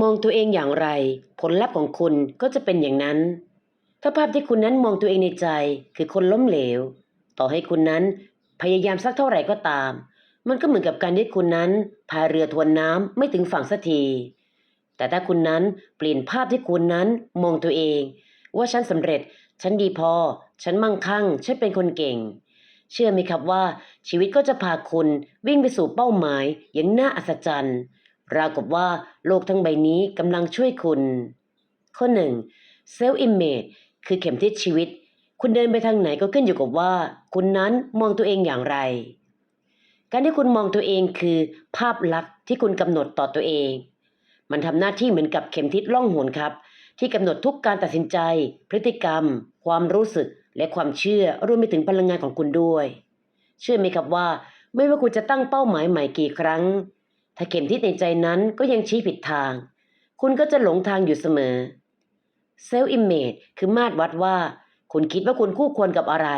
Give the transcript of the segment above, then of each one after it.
มองตัวเองอย่างไร ผลลัพธ์ของคุณก็จะเป็นอย่างนั้น ถ้าภาพที่คุณนั้นมองตัวเองในใจคือคนล้มเหลว ต่อให้คุณนั้นพยายามสักเท่าไหร่ก็ตาม มันก็เหมือนกับการที่คุณนั้นพายเรือทวนน้ำไม่ถึงฝั่งสักที แต่ถ้าคุณนั้นเปลี่ยนภาพที่คุณนั้นมองตัวเอง ว่าฉันสำเร็จ ฉันดีพอ ฉันมั่งคั่ง ฉันเป็นคนเก่ง เชื่อไหมครับว่าชีวิตก็จะพาคุณวิ่งไปสู่เป้าหมายอย่างน่าอัศจรรย์ ราวกับว่าโลกทั้งใบนี้กำลังช่วยคุณ ข้อหนึ่ง self image คือเข็มทิศชีวิต คุณเดินไปทางไหนก็ขึ้นอยู่กับว่า คุณนั้นมองตัวเองอย่างไร การที่คุณมองตัวเองคือภาพลักษณ์ที่คุณกำหนดต่อตัวเอง มันทำหน้าที่เหมือนกับเข็มทิศล่องหนครับ ที่กำหนดทุกการตัดสินใจ พฤติกรรม ความรู้สึก และความเชื่อรวมไปถึงพลังงานของคุณด้วย เชื่อไหมครับว่า ไม่ว่าคุณจะตั้งเป้าหมายใหม่กี่ครั้ง ถ้าเข็มทิศในใจนั้นก็ยังชี้ผิดทาง คุณก็จะหลงทางอยู่เสมอเซลล์อิมเมจคือมาตรวัดว่า คุณคิดว่าคุณคู่ควรกับอะไร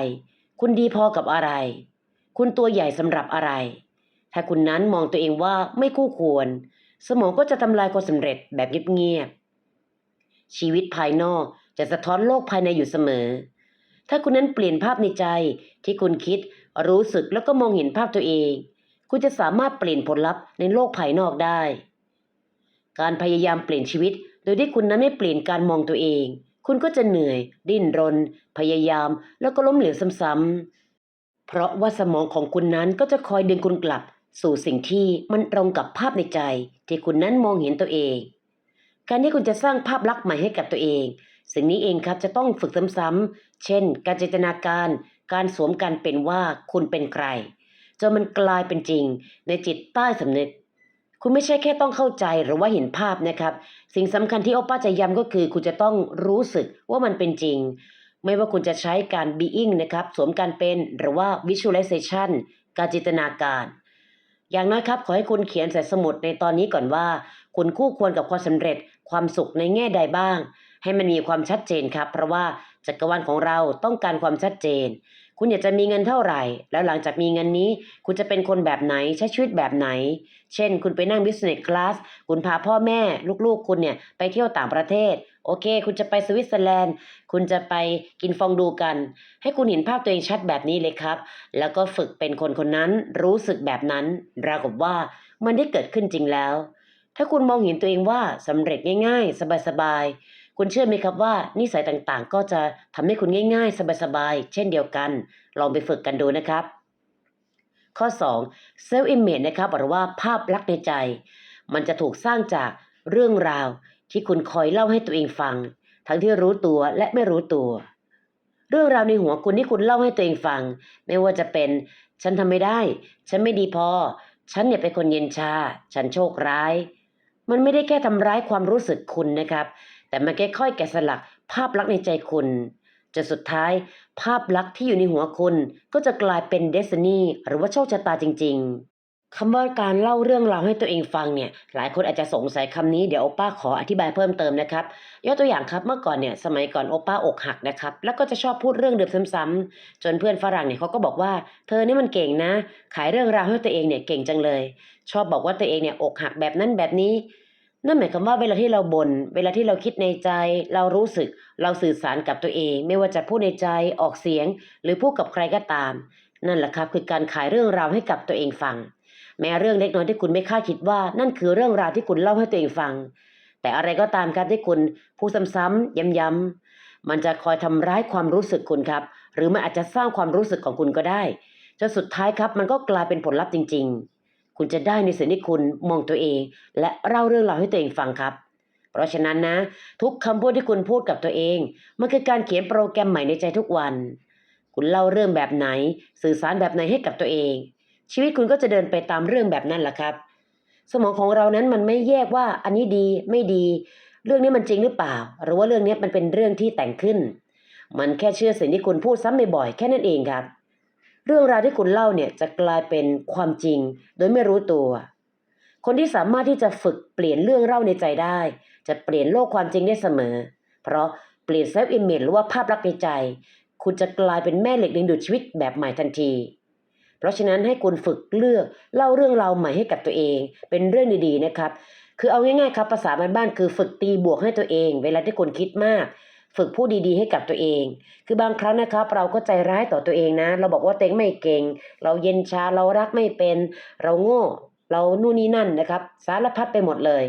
คุณดีพอกับอะไร คุณตัวใหญ่สำหรับอะไร ถ้าคุณนั้นมองตัวเองว่าไม่คู่ควร สมองก็จะทำลายความสำเร็จแบบเงียบๆชีวิตภายนอกจะสะท้อนโลกภายในอยู่เสมอ ถ้าคุณนั้นเปลี่ยนภาพในใจที่คุณคิดรู้สึกแล้วก็มองเห็นภาพตัวเอง คุณจะสามารถเปลี่ยนผลลัพธ์ในโลกภายนอกได้ การพยายามเปลี่ยนชีวิต โดยที่คุณนั้นไม่เปลี่ยนการมองตัวเอง คุณก็จะเหนื่อย ดิ้นรน พยายาม แล้วก็ล้มเหลวซ้ำๆ เพราะว่าสมองของคุณนั้นก็จะคอยดึงคุณกลับ สู่สิ่งที่มันตรงกับภาพในใจ ที่คุณนั้นมองเห็นตัวเอง การที่คุณจะสร้างภาพลักษณ์ใหม่ให้กับตัวเอง สิ่งนี้เองครับจะต้องฝึกซ้ำๆ เช่น การจินตนาการ การสวมการเป็นว่าคุณเป็นใคร จนมันกลายเป็นจริง ในจิตใต้สำนึก คุณไม่ใช่แค่ต้องเข้าใจหรือว่าเห็นภาพนะครับ สิ่งสำคัญที่โอป้าจะย้ำก็คือ คุณจะต้องรู้สึกว่ามันเป็นจริง ไม่ว่าคุณจะใช้การ being นะครับ สวมการเป็นหรือว่า visualization การจินตนาการ อย่างน้อยครับ ขอให้คุณเขียนใส่สมุดในตอนนี้ก่อนว่า คุณคู่ควรกับความสำเร็จความสุขในแง่ใดบ้าง ให้มันมีความชัดเจนครับ เพราะว่าจักรวาลของเราต้องการความชัดเจน คุณอยากจะมีเงินเท่าไหร่ แล้วหลังจากมีเงินนี้ คุณจะเป็นคนแบบไหนใช้ชีวิตแบบไหน เช่น คุณไปนั่ง business class คุณพาพ่อแม่ ลูกๆ คุณเนี่ยไปเที่ยวต่างประเทศ โอเค คุณจะไปสวิตเซอร์แลนด์ คุณจะไปกินฟองดูกัน ให้คุณเห็นภาพตัวเองชัดแบบนี้เลยครับ แล้วก็ฝึกเป็นคนคนนั้นรู้สึกแบบนั้นราวกับว่ามันได้เกิดขึ้นจริงแล้ว ถ้าคุณมองเห็นตัวเองว่าสำเร็จง่าย ๆ สบายๆ คุณเชื่อไหมครับว่านิสัยต่างๆ ก็จะทำให้คุณง่าย ๆ สบายๆ เช่นเดียวกัน ลองไปฝึกกันดูนะครับ ข้อ 2 self image นะครับหรือว่าภาพลักษณ์ในใจ มันจะถูกสร้างจากเรื่องราวที่คุณคอยเล่าให้ตัวเองฟัง ทั้งที่รู้ตัวและไม่รู้ตัว เรื่องราวในหัวคุณที่คุณเล่าให้ตัวเองฟัง ไม่ว่าจะเป็นฉันทำไม่ได้ ฉันไม่ดีพอ ฉันเนี่ยเป็นคนเย็นชา ฉันโชคร้าย มันไม่ได้แค่ทำร้ายความรู้สึกคุณนะครับ แต่มันค่อยๆแกะสลักภาพลักษณ์ในใจคุณจนสุดท้าย ภาพลักษณ์ที่อยู่ในหัวคุณก็จะกลายเป็นเดสนีหรือว่าโชคชะตาจริง ๆคำว่าการเล่าเรื่องราวให้ตัวเองฟังเนี่ย หลายคนอาจจะสงสัยคำนี้เดี๋ยวโอป้าขออธิบายเพิ่มเติมนะครับยกตัวอย่างครับเมื่อก่อนเนี่ยสมัยก่อนโอป้าอกหักนะครับ แล้วก็จะชอบพูดเรื่องเดิมซ้ำๆจนเพื่อนฝรั่งเนี่ยเขาก็บอกว่า เธอนี่มันเก่งนะ ขายเรื่องราวให้ตัวเองเนี่ยเก่งจังเลย ชอบบอกว่าตัวเองเนี่ยอกหักแบบนั้นแบบนี้ นั่นหมายความว่าเวลาที่เราบน่นเวลาที่เราคิดในใจ เรารู้สึก เราสื่อสารกับตัวเอง ไม่ว่าจะพูดในใจออกเสียง หรือพูดกับใครก็ตาม นั่นแหละครับคือการขายเรื่องราวให้กับตัวเองฟัง แม้เรื่องเล็กน้อยที่คุณไม่คาดคิดว่า นั่นคือเรื่องราวที่คุณเล่าให้ตัวเองฟัง แต่อะไรก็ตามครับที่คุณพูดซ้ำๆย้ำๆมันจะคอยทำร้ายความรู้สึกคุณครับ หรือมันอาจจะสร้างความรู้สึกของคุณก็ได้จนสุดท้ายครับ มันก็กลายเป็นผลลัพธ์จริง ๆ คุณจะได้ในสิ่งที่คุณมองตัวเอง และเล่าเรื่องราวให้ตัวเองฟังครับ เพราะฉะนั้นนะ ทุกคำพูดที่คุณพูดกับตัวเองมันคือการเขียนโปรแกรมใหม่ในใจทุกวัน คุณเล่าเรื่องแบบไหน สื่อสารแบบไหนให้กับตัวเอง ชีวิตคุณก็จะเดินไปตามเรื่องแบบนั้นแหละครับ สมองของเรานั้นมันไม่แยกว่าอันนี้ดีไม่ดี เรื่องนี้มันจริงหรือเปล่า หรือว่าเรื่องนี้มันเป็นเรื่องที่แต่งขึ้น มันแค่เชื่อสิ่งที่คุณพูดซ้ำบ่อยๆแค่นั้นเองครับ เรื่องราวที่คุณเล่าเนี่ยจะกลายเป็นความจริง โดยไม่รู้ตัว คนที่สามารถที่จะฝึกเปลี่ยนเรื่องเล่าในใจได้ จะเปลี่ยนโลกความจริงได้เสมอ เพราะเปลี่ยนเซฟอิมเมจหรือว่าภาพลักษณ์ในใจ คุณจะกลายเป็นแม่เหล็กดึงดูดชีวิตแบบใหม่ทันที เพราะฉะนั้นให้คุณฝึกเลือกเล่าเรื่องราวใหม่ให้กับตัวเอง เป็นเรื่องดีๆนะครับ คือเอาง่ายๆครับภาษาบ้านๆคือฝึกตีบวกให้ตัวเอง เวลาที่คุณคิดมาก ฝึกพูดดีๆ ให้กับตัวเอง คือบางครั้งนะครับเราก็ใจร้ายต่อตัวเองนะ เราบอกว่าเตัวเองไม่เก่ง เราเย็นชาเรารักไม่เป็น เราโง่ เรานู่นนี่นั่นนะครับ สารพัดไปหมดเลย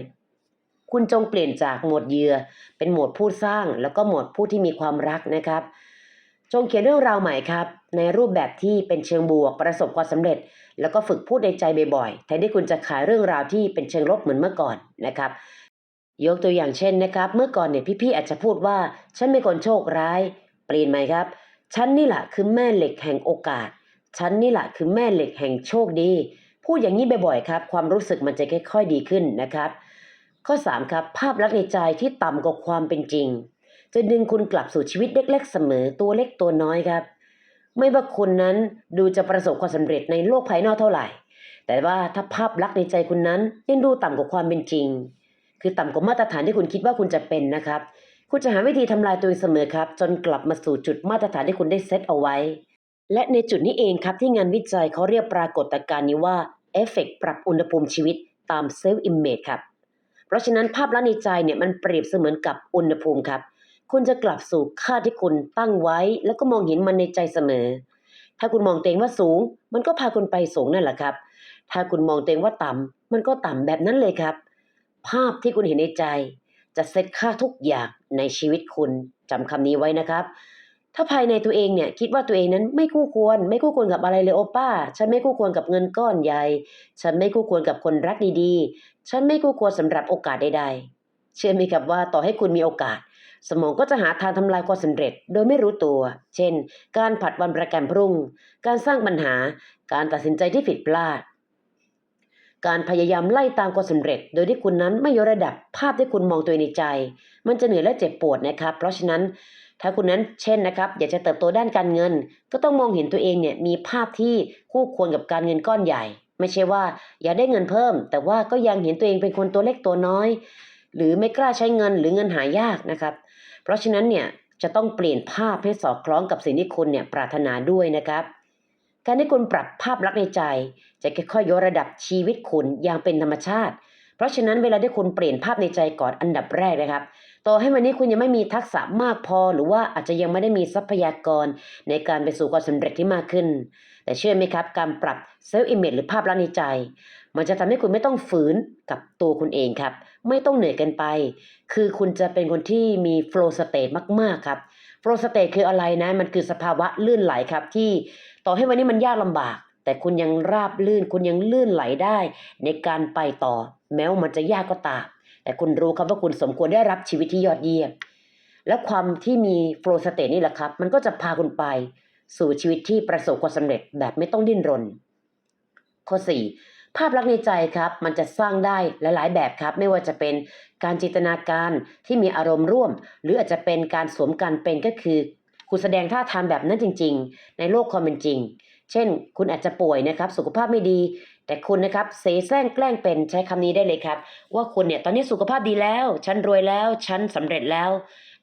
คุณจงเปลี่ยนจากหมดเยือเป็นหมดผู้สร้าง แล้วก็หมดผู้ที่มีความรักนะครับ จงเขียนเรื่องราวใหม่ครับ ในรูปแบบที่เป็นเชิงบวกประสบความสำเร็จ แล้วก็ฝึกพูดในใจบ่อยๆแทนที่คุณจะขายเรื่องราวที่เป็นเชิงลบเหมือนเมื่อก่อนนะครับ ยกตัวอย่างเช่นนะครับ เมื่อก่อนเนี่ยพี่ๆอาจจะพูดว่าฉันเป็นคนโชคร้าย เปลี่ยนไหมครับ ฉันนี่แหละคือแม่เหล็กแห่งโอกาส ฉันนี่แหละคือแม่เหล็กแห่งโชคดี พูดอย่างนี้บ่อยๆครับ ความรู้สึกมันจะค่อยๆดีขึ้นนะครับ ข้อ 3 ครับ ภาพลักษณ์ในใจที่ต่ำกว่าความเป็นจริง จะดึงคุณกลับสู่ชีวิตเล็ก ๆ เสมอตัวเล็กตัวน้อยครับ ไม่ว่าคุณนั้นดูจะประสบความสำเร็จในโลกภายนอกเท่าไหร่ แต่ว่าถ้าภาพลักษณ์ในใจคุณนั้นยังดูต่ำกว่าความเป็นจริง คือต่ำกว่ามาตรฐานที่คุณคิดว่าคุณจะเป็นนะครับ คุณจะหาวิธีทำลายตัวเองเสมอครับ จนกลับมาสู่จุดมาตรฐานที่คุณได้เซตเอาไว้ และในจุดนี้เองครับที่งานวิจัยเขาเรียกปรากฏการณ์นี้ว่าเอฟเฟกปรับอุณหภูมิชีวิตตามเซลล์อิมเมจครับ เพราะฉะนั้นภาพลักษณ์ในใจเนี่ยมันเปรียบเสมือนกับอุณหภูมิครับ คุณจะกลับสู่ค่าที่คุณตั้งไว้ แล้วก็มองเห็นมันในใจเสมอ ถ้าคุณมองตัวเองว่าสูง มันก็พาคุณไปสูงนั่นแหละครับ ถ้าคุณมองตัวเองว่าต่ำมันก็ต่ำแบบนั้นเลยครับ ภาพที่คุณเห็นในใจ จะเซตค่าทุกอย่างในชีวิตคุณจำคำนี้ไว้นะครับ ถ้าภายในตัวเองเนี่ยคิดว่าตัวเองนั้นไม่คู่ควร ไม่คู่ควรกับอะไรเลยโอป้า ฉันไม่คู่ควรกับเงินก้อนใหญ่ ฉันไม่คู่ควรกับคนรักดีๆ ฉันไม่คู่ควรสำหรับโอกาสใดๆ เชื่อไหมครับว่าต่อให้คุณมีโอกาส สมองก็จะหาทางทำลายความสำเร็จ โดยไม่รู้ตัว เช่น การผัดวันประกันพรุ่ง การสร้างปัญหา การตัดสินใจที่ผิดพลาด การพยายามไล่ตามความสำเร็จ โดยที่คุณนั้นไม่ยกระดับภาพที่คุณมองตัวเองในใจ มันจะเหนื่อยและเจ็บปวดนะครับ เพราะฉะนั้นถ้าคุณนั้นเช่นนะครับอยากจะเติบโตด้านการเงิน ก็ต้องมองเห็นตัวเองเนี่ยมีภาพที่คู่ควรกับการเงินก้อนใหญ่ ไม่ใช่ว่าอยากได้เงินเพิ่ม แต่ว่าก็ยังเห็นตัวเองเป็นคนตัวเล็กตัวน้อย หรือไม่กล้าใช้เงินหรือเงินหายากนะครับ เพราะฉะนั้นเนี่ยจะต้องเปลี่ยนภาพให้สอดคล้องกับสิ่งที่คุณเนี่ยปรารถนาด้วยนะครับ การที่คุณปรับภาพลักษณ์ในใจ จะค่อยๆยกระดับชีวิตคุณอย่างเป็นธรรมชาติ เพราะฉะนั้นเวลาที่คุณเปลี่ยนภาพในใจก่อนอันดับแรกนะครับ ต่อให้วันนี้คุณยังไม่มีทักษะมากพอ หรือว่าอาจจะยังไม่ได้มีทรัพยากรในการไปสู่ความสำเร็จที่มากขึ้น แต่เชื่อไหมครับ การปรับเซลล์อิมเมจหรือภาพลักษณ์ในใจ มันจะทำให้คุณไม่ต้องฝืนกับตัวคุณเองครับ ไม่ต้องเหนื่อยกันไป คือคุณจะเป็นคนที่มี flow state มากๆครับ flow state คืออะไรนะ มันคือสภาวะลื่นไหลครับที่ ต่อให้วันนี้มันยากลำบาก แต่คุณยังราบลื่น คุณยังลื่นไหลได้ ในการไปต่อ แม้ว่ามันจะยากก็ตามแต่คุณรู้ครับว่าคุณสมควรได้รับชีวิตที่ยอดเยี่ยมและความที่มี flow state นี่แหละครับ มันก็จะพาคุณไป สู่ชีวิตที่ประสบความสำเร็จแบบไม่ต้องดิ้นรน ข้อ 4 ภาพลักษณ์ในใจครับ มันจะสร้างได้หลายๆ แบบครับ ไม่ว่าจะเป็นการจินตนาการที่มีอารมณ์ร่วม หรืออาจจะเป็นการสวมการเป็นก็คือ คุณแสดงท่าทางแบบนั้นจริง ๆ ในโลกความเป็นจริง เช่น คุณอาจจะป่วยนะครับ สุขภาพไม่ดี แต่คุณนะครับเสแสร้งแกล้งเป็นใช้คำนี้ได้เลยครับ ว่าคุณเนี่ยตอนนี้สุขภาพดีแล้ว ฉันรวยแล้ว ฉันสำเร็จแล้ว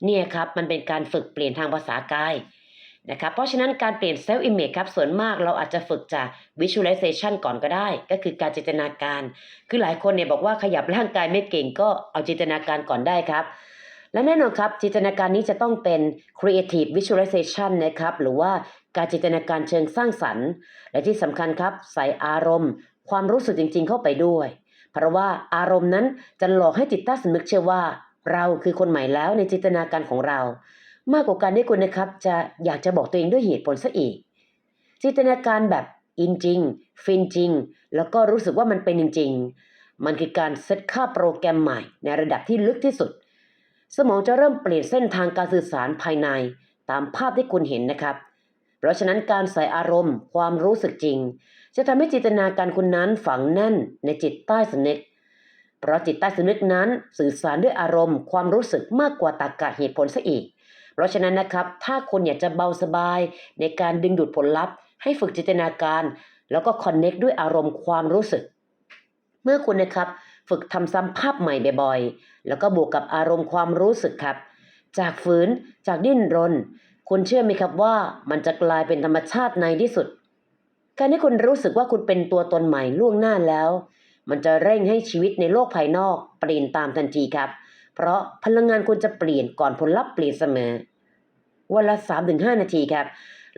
เนี่ยครับมันเป็นการฝึกเปลี่ยนทางภาษากายนะครับเพราะฉะนั้นการเปลี่ยนเซลล์อิมเมจครับส่วนมากเราอาจจะฝึกจาก visualization ก่อนก็ได้ ก็คือการจินตนาการ คือหลายคนเนี่ยบอกว่าขยับร่างกายไม่เก่งก็เอาจินตนาการก่อนได้ครับ และแน่นอนครับ จินตนาการนี้จะต้องเป็น creative visualization นะครับ หรือว่าการจินตนาการเชิงสร้างสรรค์ และที่สำคัญครับ ใส่อารมณ์ ความรู้สึกจริง ๆ เข้าไปด้วย เพราะว่าอารมณ์นั้นจะหลอกให้จิตใต้สำนึกเชื่อว่า เราคือคนใหม่แล้วในจินตนาการของเรา มากกว่าการที่คุณนะครับ จะอยากจะบอกตัวเองด้วยเหตุผลซะอีก จินตนาการแบบอินจริง ฟินจริง แล้วก็รู้สึกว่ามันเป็นจริงๆมันคือการเซตค่าโปรแกรมใหม่ในระดับที่ลึกที่สุด สมองจะเริ่มเปลี่ยนเส้นทางการสื่อสารภายใน ตามภาพที่คุณเห็นนะครับ เพราะฉะนั้นการใส่อารมณ์ ความรู้สึกจริง จะทำให้จินตนาการคุณนั้นฝังแน่นในจิตใต้สำนึก เพราะจิตใต้สำนึกนั้นสื่อสารด้วยอารมณ์ ความรู้สึกมากกว่าตรรกะเหตุผลซะอีก เพราะฉะนั้นนะครับ ถ้าคุณอยากจะเบาสบาย ในการดึงดูดผลลัพธ์ ให้ฝึกจินตนาการ แล้วก็คอนเน็กด้วยอารมณ์ความรู้สึก เมื่อคุณนะครับ ฝึกทำซ้ำภาพใหม่บ่อยๆ แล้วก็บวกกับอารมณ์ความรู้สึกครับ จากฝืน จากดิ้นรน คุณเชื่อไหมครับว่ามันจะกลายเป็นธรรมชาติในที่สุด การที่คุณรู้สึกว่าคุณเป็นตัวตนใหม่ล่วงหน้าแล้ว มันจะเร่งให้ชีวิตในโลกภายนอกเปลี่ยนตามทันทีครับ เพราะพลังงานคุณจะเปลี่ยนก่อนผลลัพธ์เปลี่ยนเสมอ วันละ 3-5 นาทีครับ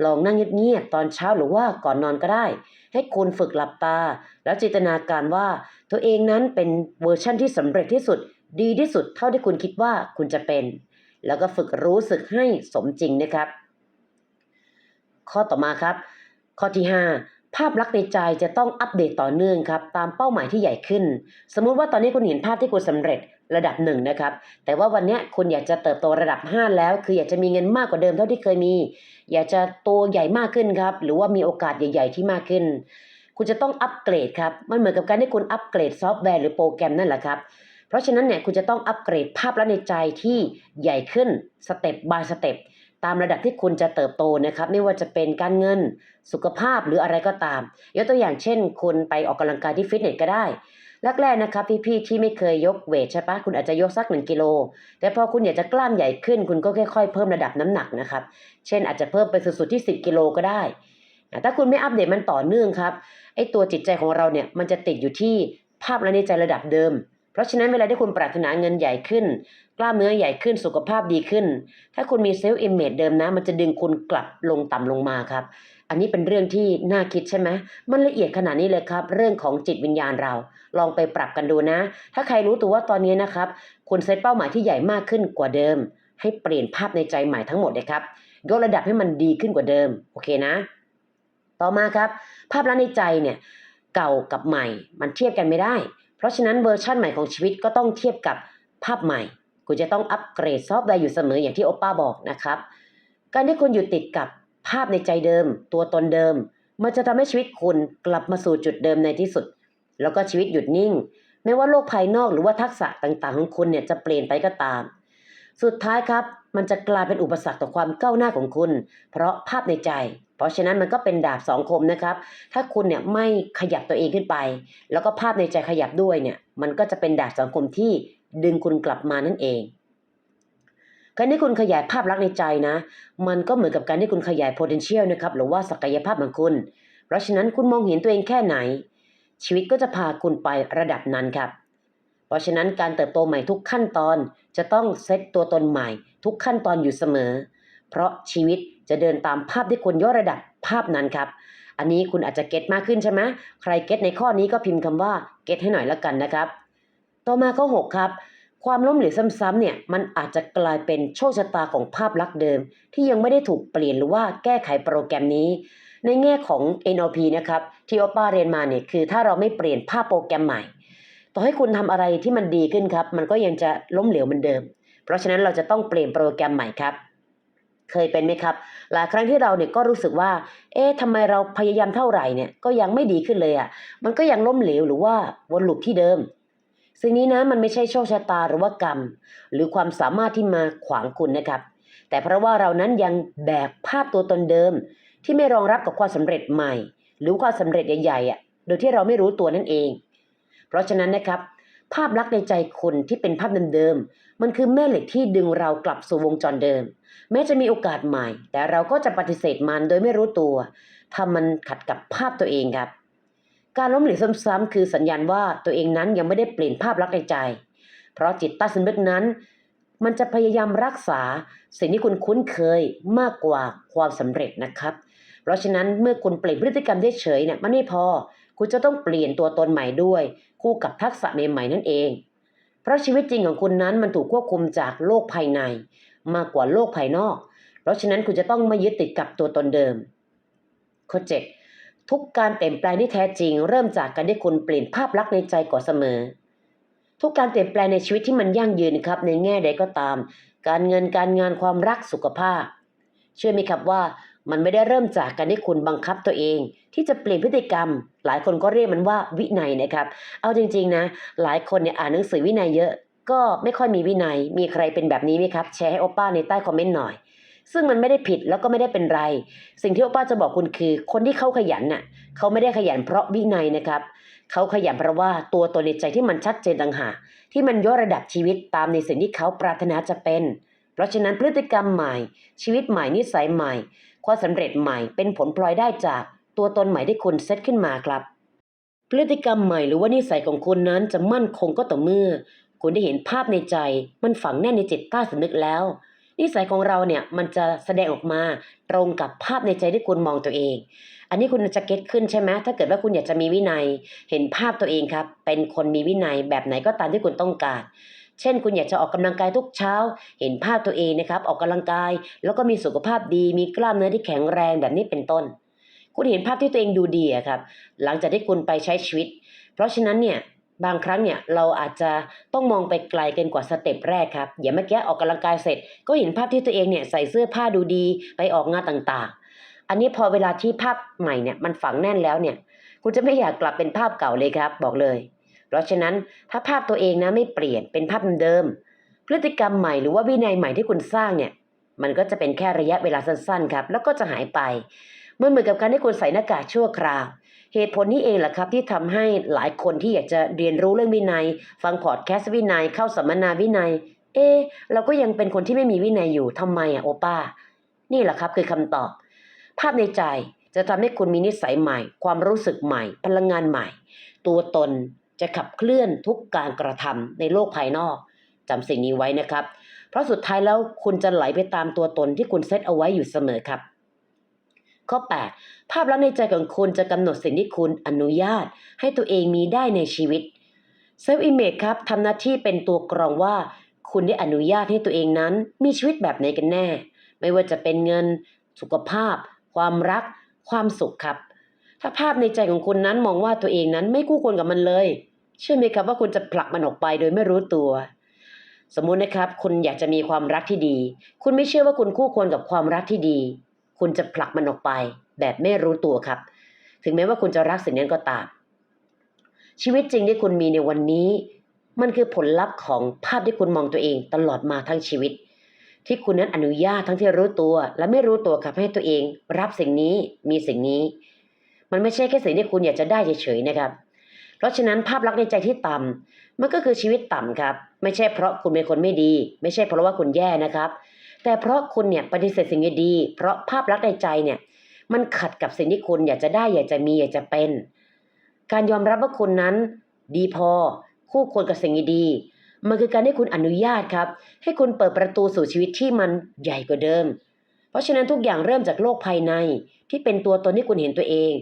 ลองนั่งเงียบๆตอนเช้าหรือว่าก่อนนอนก็ได้ ให้คุณฝึกหลับตา แล้วจินตนาการว่าตัวเองนั้นเป็นเวอร์ชั่นที่สำเร็จที่สุด ดีที่สุดเท่าที่คุณคิดว่าคุณจะเป็น แล้วก็ฝึกรู้สึกให้สมจริงนะครับ ข้อต่อมาครับ ข้อที่ 5 ภาพลักษณ์ในใจจะต้องอัปเดตต่อเนื่องครับ ตามเป้าหมายที่ใหญ่ขึ้น สมมุติว่าตอนนี้คุณเห็นภาพที่คุณสำเร็จ ระดับหนึ่งนะครับ แต่ว่าวันนี้คุณอยากจะเติบโตระดับ 5 แล้ว คืออยากจะมีเงินมากกว่าเดิมเท่าที่เคยมี อยากจะโตใหญ่มากขึ้นครับ หรือว่ามีโอกาสใหญ่ ๆ ที่มากขึ้น คุณจะต้องอัปเกรดครับ มันเหมือนกับการที่คุณอัปเกรดซอฟต์แวร์หรือโปรแกรมนั่นแหละครับ เพราะฉะนั้นเนี่ยคุณจะต้องอัปเกรดภาพลักษณ์ในใจที่ใหญ่ขึ้นสเต็ป by สเต็ปตามระดับที่คุณจะเติบโตนะครับ ไม่ว่าจะเป็นการเงินสุขภาพหรืออะไรก็ตามยกตัวอย่างเช่น คุณไปออกกำลังกายที่ฟิตเนสก็ได้ แรกๆนะครับพี่ๆที่ไม่เคยยกเวทใช่ปะคุณอาจจะยกสักหนึ่งกิโลแต่พอคุณอยากจะกล้ามใหญ่ขึ้น คุณก็ค่อยๆเพิ่มระดับน้ำหนักนะครับ เช่นอาจจะเพิ่มไปสุดๆที่ 10กิโลก็ได้ถ้าคุณไม่อัปเดตมันต่อเนื่องครับไอตัวจิตใจของเราเนี่ยมันจะติดอยู่ที่ภาพและในใจระดับเดิม เพราะฉะนั้นเวลาที่คุณปรารถนาเงินใหญ่ขึ้น กล้ามเนื้อใหญ่ขึ้นสุขภาพดีขึ้น ถ้าคุณมีเซลล์อิมเมจเดิมนะ มันจะดึงคุณกลับลงต่ำลงมาครับ อันนี้เป็นเรื่องที่น่าคิดใช่ไหมมันละเอียดขนาดนี้เลยครับ เรื่องของจิตวิญญาณเรา ลองไปปรับกันดูนะ ถ้าใครรู้ตัวว่าตอนนี้นะครับคุณเซตเป้าหมายที่ใหญ่มากขึ้นกว่าเดิม ให้เปลี่ยนภาพในใจใหม่ทั้งหมดเลยครับยกระดับให้มันดีขึ้นกว่าเดิม โอเคนะ ต่อมาครับ ภาพลักษณ์ในใจเนี่ยเก่ากับใหม่ มันเทียบกันไม่ได้ เพราะฉะนั้นเวอร์ชั่นใหม่ของชีวิตก็ต้องเทียบกับภาพใหม่คุณจะต้องอัปเกรดซอฟต์แวร์อยู่เสมออย่างที่โอป้าบอกนะครับ การที่คุณอยู่ติดกับ ภาพในใจเดิม ตัวตนเดิม มันจะทำให้ชีวิตคุณกลับมาสู่จุดเดิมในที่สุด แล้วก็ชีวิตหยุดนิ่ง ไม่ว่าโลกภายนอกหรือว่าทักษะต่างๆ ของคุณเนี่ยจะเปลี่ยนไปก็ตาม สุดท้ายครับ มันจะกลายเป็นอุปสรรคต่อความก้าวหน้าของคุณ เพราะภาพในใจ เพราะฉะนั้นมันก็เป็นดาบสองคมนะครับ ถ้าคุณเนี่ยไม่ขยับตัวเองขึ้นไป แล้วก็ภาพในใจขยับด้วยเนี่ย มันก็จะเป็นดาบสองคมที่ดึงคุณกลับมานั่นเอง การที่คุณขยายภาพลักษณ์ในใจนะ มันก็เหมือนกับการที่คุณขยาย potential นะครับ หรือว่าศักยภาพของคุณ เพราะฉะนั้นคุณมองเห็นตัวเองแค่ไหน ชีวิตก็จะพาคุณไประดับนั้นครับ เพราะฉะนั้นการเติบโตใหม่ทุกขั้นตอนจะต้องเซตตัวตนใหม่ ทุกขั้นตอนอยู่เสมอ เพราะชีวิตจะเดินตามภาพที่คุณยกระดับภาพนั้นครับ อันนี้คุณอาจจะเก็ตมากขึ้นใช่ไหมใครเก็ตในข้อนี้ก็พิมพ์คำว่าเก็ตให้หน่อยละกันนะครับ ต่อมาข้อ6ครับ ความล้มเหลวซ้ำๆเนี่ยมันอาจจะกลายเป็นโชคชะตาของภาพลักษณ์เดิม ที่ยังไม่ได้ถูกเปลี่ยนหรือว่าแก้ไขโปรแกรมนี้ ในแง่ของ NLP นะครับที่อป้าเรียนมาเนี่ยคือถ้าเราไม่เปลี่ยนภาพโปรแกรมใหม่ ต่อให้คุณทำอะไรที่มันดีขึ้นครับ มันก็ยังจะล้มเหลวเหมือนเดิม เพราะฉะนั้นเราจะต้องเปลี่ยนโปรแกรมใหม่ครับเคยเป็นไหมครับ หลายครั้งที่เราเนี่ยก็รู้สึกว่า เอ๊ะทำไมเราพยายามเท่าไหร่เนี่ยก็ยังไม่ดีขึ้นเลยอะ่ะ มันก็ยังล้มเหลวหรือว่าวนลูปที่เดิม สิ่งนี้นะมันไม่ใช่โชคชะตาหรือว่ากรรม หรือความสามารถที่มาขวางคุณนะครับ แต่เพราะว่าเรานั้นยังแบกภาพตัวตนเดิม ที่ไม่รองรับกับความสำเร็จใหม่ หรือความสำเร็จใหญ่ๆอะโดยที่เราไม่รู้ตัวนั่นเอง เพราะฉะนั้นนะครับ ภาพลักษณ์ในใจคุณที่เป็นภาพเดิมๆมันคือแม่เหล็กที่ดึงเรากลับสู่วงจรเดิม แม้จะมีโอกาสใหม่ แต่เราก็จะปฏิเสธมันโดยไม่รู้ตัวถ้ามันขัดกับภาพตัวเองครับ การล้มเหลวซ้ำๆคือสัญญาณว่าตัวเองนั้นยังไม่ได้เปลี่ยนภาพลักษณ์ในใจ เพราะจิตใต้สำนึกนั้น มันจะพยายามรักษาสิ่งที่คุณคุ้นเคยมากกว่าความสำเร็จนะครับ เพราะฉะนั้นเมื่อคุณเปลี่ยนพฤติกรรมได้เฉยเนี่ยมันไม่พอ คุณจะต้องเปลี่ยนตัวตนใหม่ด้วย คู่กับทักษะใหม่ๆนั่นเอง เพราะชีวิตจริงของคุณนั้นมันถูกควบคุมจากโลกภายใน มากกว่าโลกภายนอก เพราะฉะนั้นคุณจะต้องไม่ยึดติดกับตัวตนเดิมข้อ7 ทุกการเปลี่ยนแปลงที่แท้จริง เริ่มจากการที่คุณเปลี่ยนภาพลักษณ์ในใจก่อนเสมอ ทุกการเปลี่ยนแปลงในชีวิตที่มันยั่งยืนครับ ในแง่ใดก็ตาม การเงินการงานความรักสุขภาพ เชื่อไหมครับว่ามันไม่ได้เริ่มจากการที่คุณบังคับตัวเอง ที่จะเปลี่ยนพฤติกรรม หลายคนก็เรียกมันว่าวินัยนะครับ เอาจริง ๆ นะ หลายคนเนี่ยอ่านหนังสือวินัยเยอะ ก็ไม่ค่อยมีวินัย มีใครเป็นแบบนี้ไหมครับ แชร์ให้โอป้าในใต้คอมเมนต์หน่อย ซึ่งมันไม่ได้ผิดแล้วก็ไม่ได้เป็นไร สิ่งที่โอป้าจะบอกคุณคือ คนที่เขาขยันน่ะเขาไม่ได้ขยันเพราะวินัยนะครับเขาขยันเพราะว่าตัวตนในใจที่มันชัดเจนต่างหากที่มันยกระดับชีวิตตามในสิ่งที่เขาปรารถนาจะเป็น เพราะฉะนั้นพฤติกรรมใหม่ ชีวิตใหม่นิสัยใหม่ ความสำเร็จใหม่เป็นผลพลอยได้จากตัวตนใหม่ที่คุณเซตขึ้นมาครับ พฤติกรรมใหม่หรือว่านิสัยของคุณนั้นจะมั่นคงก็ต่อเมื่อ คุณได้เห็นภาพในใจ มันฝังแน่นในจิตใต้สำนึกแล้ว นิสัยของเราเนี่ยมันจะแสดงออกมาตรงกับภาพในใจที่คุณมองตัวเอง อันนี้คุณจะเก็ตขึ้นใช่ไหมถ้าเกิดว่าคุณอยากจะมีวินัย เห็นภาพตัวเองครับ เป็นคนมีวินัยแบบไหนก็ตามที่คุณต้องการ เช่น คุณอยากจะออกกำลังกายทุกเช้า เห็นภาพตัวเองนะครับ ออกกำลังกาย แล้วก็มีสุขภาพดี มีกล้ามเนื้อที่แข็งแรงแบบนี้เป็นต้น คุณเห็นภาพที่ตัวเองดูดีครับ หลังจากที่คุณไปใช้ชีวิต เพราะฉะนั้นเนี่ย บางครั้งเนี่ยเราอาจจะต้องมองไปไกลเกินกว่าสเต็ปแรกครับอย่าเมื่อกี้ออกกำลังกายเสร็จ ก็เห็นภาพที่ตัวเองเนี่ยใส่เสื้อผ้าดูดีไปออกงานต่างๆ อันนี้พอเวลาที่ภาพใหม่เนี่ยมันฝังแน่นแล้วเนี่ย คุณจะไม่อยากกลับเป็นภาพเก่าเลยครับ บอกเลย เพราะฉะนั้นถ้าภาพตัวเองนะไม่เปลี่ยนเป็นภาพเดิมพฤติกรรมใหม่หรือว่าวินัยใหม่ที่คุณสร้างเนี่ย มันก็จะเป็นแค่ระยะเวลาสั้นๆครับ แล้วก็จะหายไป มื่อเหมือนกับการที่คุณใส่หน้ากากชั่วคราว เหตุผลนี้เองแหละครับที่ทำให้หลายคนที่อยากจะเรียนรู้เรื่องวินัย ฟังพอดแคสต์วินัย เข้าสัมมนาวินัย เอะเราก็ยังเป็นคนที่ไม่มีวินัยอยู่ทำไมอะโอป้า นี่แหละครับคือคำตอบ ภาพในใจจะทำให้คุณมีนิสัยใหม่ ความรู้สึกใหม่ พลังงานใหม่ ตัวตนจะขับเคลื่อนทุกการกระทำในโลกภายนอกจำสิ่งนี้ไว้นะครับ เพราะสุดท้ายแล้วคุณจะไหลไปตามตัวตนที่คุณเซตเอาไว้อยู่เสมอครับ ข้อ 8 ภาพลักษณ์ในใจของคุณจะกำหนดสิ่งที่คุณอนุญาต ให้ตัวเองมีได้ในชีวิตเซลฟ์อิมเมจครับทำหน้าที่เป็นตัวกรองว่า คุณได้อนุญาตให้ตัวเองนั้น มีชีวิตแบบไหนกันแน่ ไม่ว่าจะเป็นเงิน สุขภาพ ความรัก ความสุขครับ ถ้าภาพในใจของคุณนั้นมองว่าตัวเองนั้นไม่คู่ควรกับมันเลย เชื่อไหมครับว่าคุณจะผลักมันออกไปโดยไม่รู้ตัวสมมุตินะครับ คุณอยากจะมีความรักที่ดี คุณไม่เชื่อว่าคุณคู่ควรกับความรักที่ดี คุณจะผลักมันออกไป แบบไม่รู้ตัวครับ ถึงแม้ว่าคุณจะรักสิ่งนั้นก็ตาม ชีวิตจริงที่คุณมีในวันนี้ มันคือผลลัพธ์ของภาพที่คุณมองตัวเองตลอดมาทั้งชีวิต ที่คุณนั้นอนุญาตทั้งที่รู้ตัว และไม่รู้ตัวครับให้ตัวเอง รับสิ่งนี้มีสิ่งนี้ มันไม่ใช่แค่สิ่งที่คุณอยากจะได้เฉยๆนะครับ เพราะฉะนั้นภาพลักษณ์ในใจที่ต่ำมันก็คือชีวิตต่ำครับ ไม่ใช่เพราะคุณเป็นคนไม่ดี ไม่ใช่เพราะว่าคุณแย่นะครับ แต่เพราะคุณเนี่ยปฏิเสธสิ่งดี เพราะภาพลักษณ์ในใจเนี่ย มันขัดกับสิ่งที่คุณอยากจะได้อยากจะมีอยากจะเป็น การยอมรับว่าคุณนั้น ดีพอ คู่ควรกับสิ่งดี มันคือการให้คุณอนุญาตครับ ให้คุณเปิดประตูสู่ชีวิตที่มันใหญ่กว่าเดิม เพราะฉะนั้นทุกอย่างเริ่มจากโลกภายในที่เป็นตัวตนที่คุณเห็นตัวเอง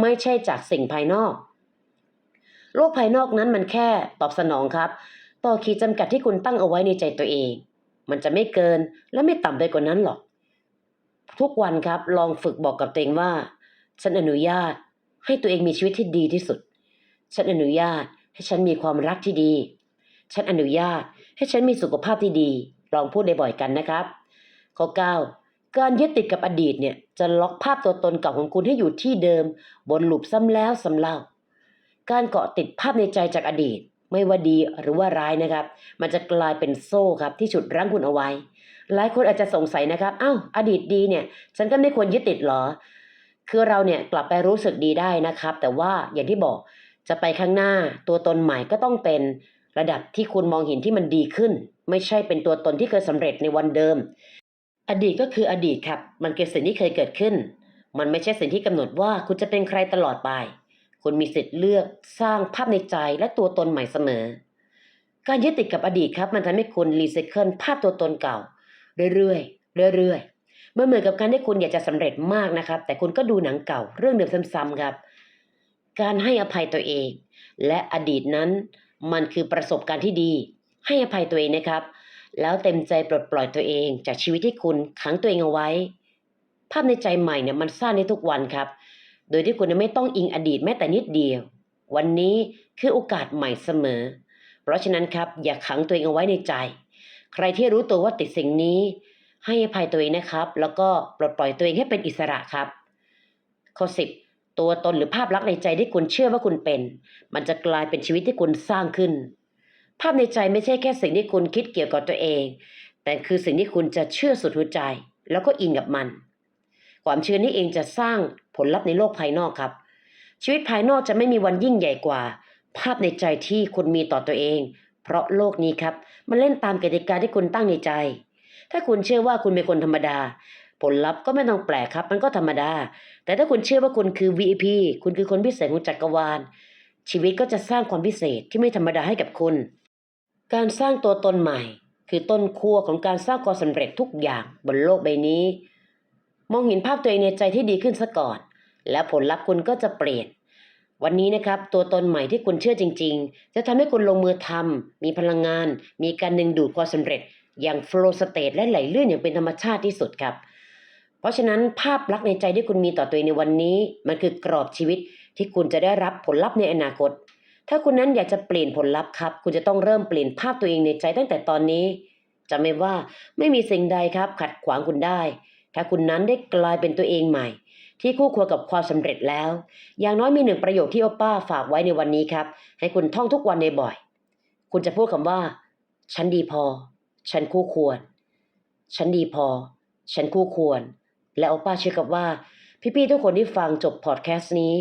ไม่ใช่จากสิ่งภายนอก โลกภายนอกนั้นมันแค่ตอบสนองครับ ต่อขีดจำกัดที่คุณตั้งเอาไว้ในใจตัวเอง มันจะไม่เกินและไม่ต่ำไปกว่านั้นหรอก ทุกวันครับลองฝึกบอกกับตัวเองว่า ฉันอนุญาตให้ตัวเองมีชีวิตที่ดีที่สุด ฉันอนุญาตให้ฉันมีความรักที่ดี ฉันอนุญาตให้ฉันมีสุขภาพที่ดี ลองพูดได้บ่อยกันนะครับ ข้อ 9 การยึดติดกับอดีตเนี่ยจะล็อกภาพตัวตนเก่าของคุณให้อยู่ที่เดิม บนหลุมซ้ำแล้วซ้ำเล่า การเกาะติดภาพในใจจากอดีต ไม่ว่าดีหรือว่าร้ายนะครับ มันจะกลายเป็นโซ่ครับที่ฉุดรั้งคุณเอาไว้ หลายคนอาจจะสงสัยนะครับอ้าวอดีตดีเนี่ยฉันก็ไม่ควรยึดติดหรอ คือเราเนี่ยกลับไปรู้สึกดีได้นะครับ แต่ว่าอย่างที่บอกจะไปข้างหน้าตัวตนใหม่ก็ต้องเป็นระดับที่คุณมองเห็นที่มันดีขึ้น ไม่ใช่เป็นตัวตนที่เคยสำเร็จในวันเดิม อดีตก็คืออดีตครับ มันคือสิ่งที่เคยเกิดขึ้น มันไม่ใช่สิ่งที่กำหนดว่าคุณจะเป็นใครตลอดไป คุณมีสิทธิ์เลือกสร้างภาพในใจและตัวตนใหม่เสมอ การยึดติดกับอดีตครับ มันทำให้คุณรีไซเคิลภาพตัวตนเก่า เรื่อยๆเรื่อยๆเมื่อเหมือนกับการที่คุณอยากจะสำเร็จมากนะครับ แต่คุณก็ดูหนังเก่าเรื่องเดิมซ้ำๆครับ การให้อภัยตัวเอง และอดีตนั้น มันคือประสบการณ์ที่ดี ให้อภัยตัวเองนะครับ แล้วเต็มใจปลดปล่อยตัวเอง จากชีวิตที่คุณขังตัวเองเอาไว้ ภาพในใจใหม่เนี่ยมันสร้างได้ทุกวันครับ ดยที่คุณไม่ต้องอิงอดีตแม้แต่นิดเดียว วันนี้คือโอกาสใหม่เสมอ เพราะฉะนั้นครับ อย่าขังตัวเองเอาไว้ในใจ ใครที่รู้ตัวว่าติดสิ่งนี้ ให้อภัยตัวเองนะครับ แล้วก็ปลดปล่อยตัวเองให้เป็นอิสระครับ ข้อสิบตัวตนหรือภาพลักษณ์ในใจที่คุณเชื่อว่าคุณเป็น มันจะกลายเป็นชีวิตที่คุณสร้างขึ้น ภาพในใจไม่ใช่แค่สิ่งที่คุณคิดเกี่ยวกับตัวเอง แต่คือสิ่งที่คุณจะเชื่อสุดหัวใจ แล้วก็อินกับมัน ความเชื่อนี้เองจะสร้างผลลัพธ์ในโลกภายนอกครับ ชีวิตภายนอกจะไม่มีวันยิ่งใหญ่กว่า ภาพในใจที่คุณมีต่อตัวเอง เพราะโลกนี้ครับมันเล่นตามกติกาที่คุณตั้งในใจ ถ้าคุณเชื่อว่าคุณเป็นคนธรรมดา ผลลัพธ์ก็ไม่ต้องแปลกครับ มันก็ธรรมดา แต่ถ้าคุณเชื่อว่าคุณคือ VIP คุณคือคนพิเศษของจักรวาล ชีวิตก็จะสร้างความพิเศษที่ไม่ธรรมดาให้กับคุณ การสร้างตัวตนใหม่ คือต้นขั้วของการสร้างความสำเร็จทุกอย่างบนโลกใบนี้ มองเห็นภาพตัวเองในใจที่ดีขึ้นซะก่อน แล้วผลลัพธ์คุณก็จะเปลี่ยน วันนี้นะครับ ตัวตนใหม่ที่คุณเชื่อจริง ๆ จะทำให้คุณลงมือทำมีพลังงาน มีการดึงดูดความสำเร็จ อย่างโฟล์สเตทและไหลลื่นอย่างเป็นธรรมชาติที่สุดครับ เพราะฉะนั้นภาพลักษณ์ในใจที่คุณมีต่อตัวเองในวันนี้ มันคือกรอบชีวิตที่คุณจะได้รับผลลัพธ์ในอนาคต ถ้าคุณนั้นอยากจะเปลี่ยนผลลัพธ์ครับ คุณจะต้องเริ่มเปลี่ยนภาพตัวเองในใจตั้งแต่ตอนนี้จำไว้ว่าไม่มีสิ่งใดครับ ขัดขวางคุณได้ ถ้าคุณนั้นได้กลายเป็นตัวเองใหม่ ที่คู่ควรกับความสำเร็จแล้ว อย่างน้อยมีหนึ่งประโยคที่โอป้าฝากไว้ในวันนี้ครับ ให้คุณท่องทุกวันในบ่อย คุณจะพูดคำว่า ฉันดีพอ ฉันคู่ควร ฉันดีพอ ฉันคู่ควร และโอป้าเชื่อกับว่า พี่ๆทุกคนที่ฟังจบพอดแคสต์นี้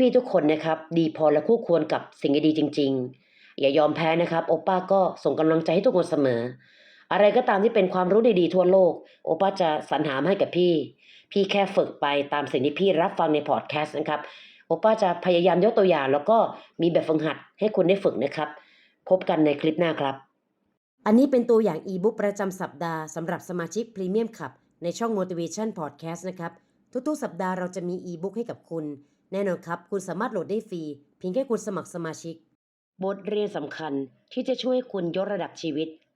พี่ๆทุกคนนะครับ ดีพอและคู่ควรกับสิ่งดีๆจริง ๆ อย่ายอมแพ้นะครับ โอป้าก็ส่งกำลังใจให้ทุกคนเสมอ อะไรก็ตามที่เป็นความรู้ดีๆทั่วโลก โอป้าจะสรรหามาให้กับพี่ พี่แค่ฝึกไปตามสิ่งที่พี่รับฟังในพอดแคสต์นะครับ โอป้าจะพยายามยกตัวอย่าง แล้วก็มีแบบฝึกหัดให้คุณได้ฝึกนะครับ พบกันในคลิปหน้าครับ อันนี้เป็นตัวอย่างอีบุ๊กประจำสัปดาห์สำหรับสมาชิกพรีเมียมขับในช่อง Motivation Podcast นะครับ ทุกๆ สัปดาห์เราจะมีอีบุ๊กให้กับคุณ แน่นอนครับ คุณสามารถโหลดได้ฟรีเพียงแค่คุณสมัครสมาชิก บทเรียนสำคัญที่จะช่วยให้คุณยกระดับชีวิต